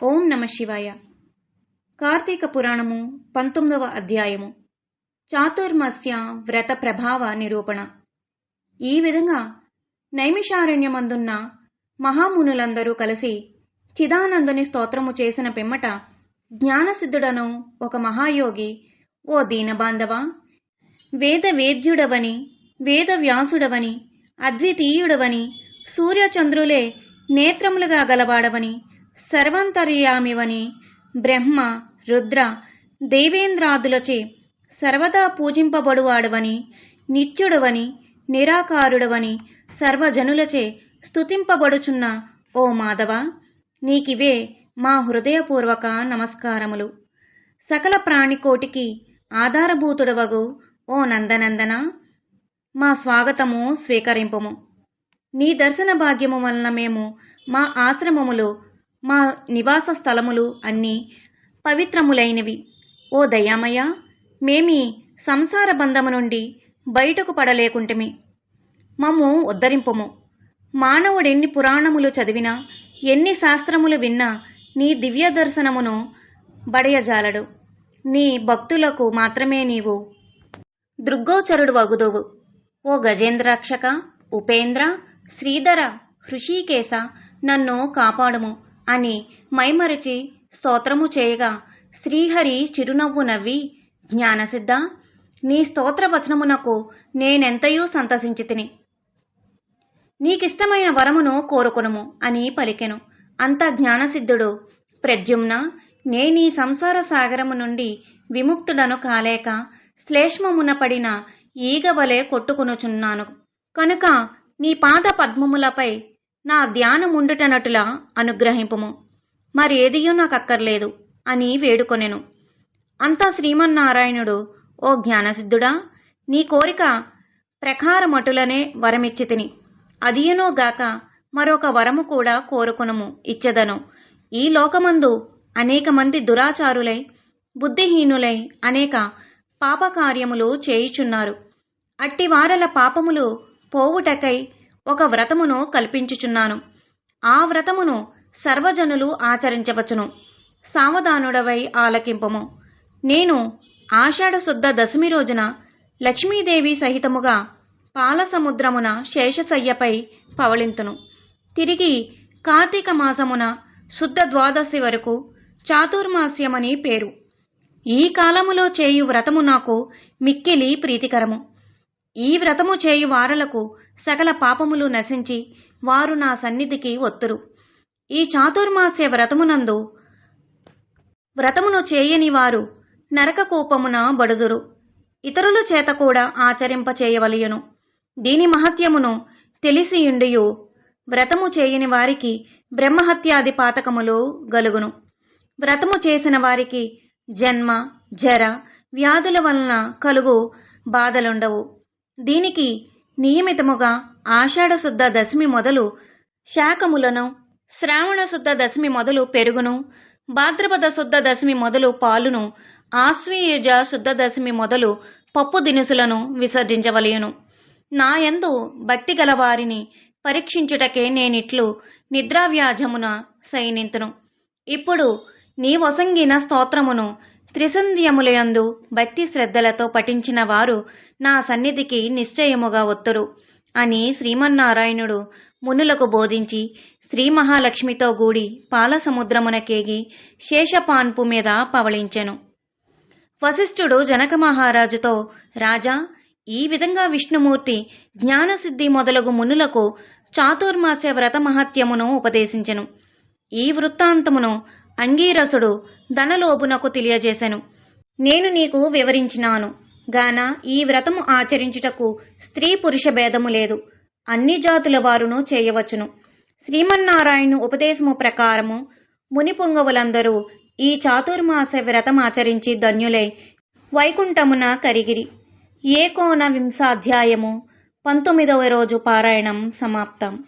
ఓం నమ శివాయ. కార్తీక పురాణము పంతొమ్మిదవ అధ్యాయము. చాతుర్మస్య వ్రత ప్రభావ నిరూపణ. ఈ విధంగా నైమిషారణ్యమందున్న మహామునులందరూ కలిసి చిదానందుని స్తోత్రము చేసిన పిమ్మట జ్ఞానసిద్ధుడను ఒక మహాయోగి ఓ దీనబాంధవ! వేద వేద్యుడవని వేద వ్యాసుడవని అద్వితీయుడవని సూర్యచంద్రులే నేత్రములుగా గలవాడవని సర్వంతర్యామివని బ్రహ్మ రుద్ర దేవేంద్రాదులచే సర్వదా పూజింపబడువాడవని నిత్యుడవని నిరాకారుడవని సర్వజనులచే స్తుతింపబడుచున్న ఓ మాధవ నీకివే మా హృదయపూర్వక నమస్కారములు. సకల ప్రాణికోటికి ఆధారభూతుడవగు ఓ నందనందన మా స్వాగతము స్వీకరింపుము. నీ దర్శన భాగ్యము వలన మేము మా ఆశ్రమములో మా నివాస స్థలములు అన్నీ పవిత్రములైనవి. ఓ దయామయ మేమీ సంసార బంధము నుండి బయటకు పడలేకుంటమి. మమ్ము ఉద్ధరింపము. మానవుడెన్ని పురాణములు చదివినా ఎన్ని శాస్త్రములు విన్నా నీ దివ్య దర్శనమును బడయజాలడు. నీ భక్తులకు మాత్రమే నీవు దృగ్గోచరుడు వగుదువు. ఓ గజేంద్రాక్షక ఉపేంద్ర శ్రీధర హృషీకేశ నన్ను కాపాడుము. అని మైమరచి స్తోత్రము చేయగా శ్రీహరి చిరునవ్వు నవ్వి జ్ఞానసిద్ధ నీ స్తోత్ర వచనమునకు నేనెంతయూ సంతసించితిని. నీకిష్టమైన వరమును కోరుకునుము అని పలికెను. అంత జ్ఞానసిద్ధుడు ప్రద్యుమ్న నేనీ సంసార సాగరము నుండి విముక్తుడను కాలేక శ్లేష్మమున పడిన ఈగవలే కొట్టుకునుచున్నాను. కనుక నీ పాద పద్మములపై నా ధ్యానముండుటనటులా అనుగ్రహింపుము. మరేదియూ నాకక్కర్లేదు అని వేడుకొనెను. అంతా శ్రీమన్నారాయణుడు ఓ జ్ఞానసిద్ధుడా నీ కోరిక ప్రకారమటులనే వరమిచ్చితిని అదియునోగాక మరొక వరము కూడా కోరుకునుము ఇచ్చెదను. ఈ లోకమందు అనేక మంది దురాచారులై బుద్ధిహీనులై అనేక పాపకార్యములు చేయుచున్నారు. అట్టివారల పాపములు పోవుటకై ఒక వ్రతమును కల్పించుచున్నాను. ఆ వ్రతమును సర్వజనులు ఆచరించవచ్చును. సావధానుడవై ఆలకింపము. నేను ఆషాఢ శుద్ధ దశమి రోజున లక్ష్మీదేవి సహితముగా పాలసముద్రమున శేషశయ్యపై పవళింతును. తిరిగి కార్తీక మాసమున శుద్ధ ద్వాదశి వరకు చాతుర్మాస్యమని పేరు. ఈ కాలములో చేయు వ్రతము నాకు మిక్కిలి ప్రీతికరము. ఈ వ్రతము చేయు వారలకు సకల పాపములు నశించి వారు నా సన్నిధికి ఒత్తురు. ఈ చాతుర్మాస్య వ్రతమునందు వ్రతమును చేయని వారు నరక కూపమున బడుదురు. ఇతరుల చేత కూడా ఆచరింప చేయవలయును దీని మహత్యమును తెలిసియుండియు వ్రతము చేయని వారికి బ్రహ్మహత్యాది పాతకములు గలుగును. వ్రతము చేసిన వారికి జన్మ జర వ్యాధుల వలన కలుగు బాధలుండవు. దీనికి నియమితముగా ఆషాఢశుద్ధ దశమి మొదలు శాకములను శ్రావణ శుద్ధ దశమి మొదలు పెరుగును భాద్రపద శుద్ధ దశమి మొదలు పాలును ఆశ్వీయుజ శుద్ధ దశమి మొదలు పప్పు దినుసులను విసర్జించవలయును నాయందు భక్తి గలవారిని పరీక్షించుటకే నేనిట్లు నిద్రావ్యాజమున శయనింతును. ఇప్పుడు నీ వసంగిన స్తోత్రమును త్రిసంధ్యములయందు భక్తి శ్రద్ధలతో పఠించిన వారు నా సన్నిధికి నిశ్చయముగా ఒత్తురు అని శ్రీమన్నారాయణుడు మునులకు బోధించి శ్రీ మహాలక్ష్మితో గూడి పాలసముద్రమునకేగి శేషపాన్పు మీద పవళించెను. వశిష్ఠుడు జనక మహారాజుతో రాజా ఈ విధంగా విష్ణుమూర్తి జ్ఞానసిద్ధి మొదలగు మునులకు చాతుర్మాస్య వ్రత మహత్యమును ఉపదేశించెను. ఈ వృత్తాంతమును అంగీరసుడు ధనలోభునకు తెలియజేశెను నేను నీకు వివరించినాను. గాన ఈ వ్రతము ఆచరించుటకు స్త్రీ పురుష భేదము లేదు. అన్ని జాతుల వారును చేయవచ్చును. శ్రీమన్నారాయణు ఉపదేశము ప్రకారము ముని పొంగవులందరూ ఈ చాతుర్మాస వ్రతం ఆచరించి ధన్యులై వైకుంఠమున కరిగిరి. ఏకోన వింశాధ్యాయము పంతొమ్మిదవ రోజు పారాయణం సమాప్తం.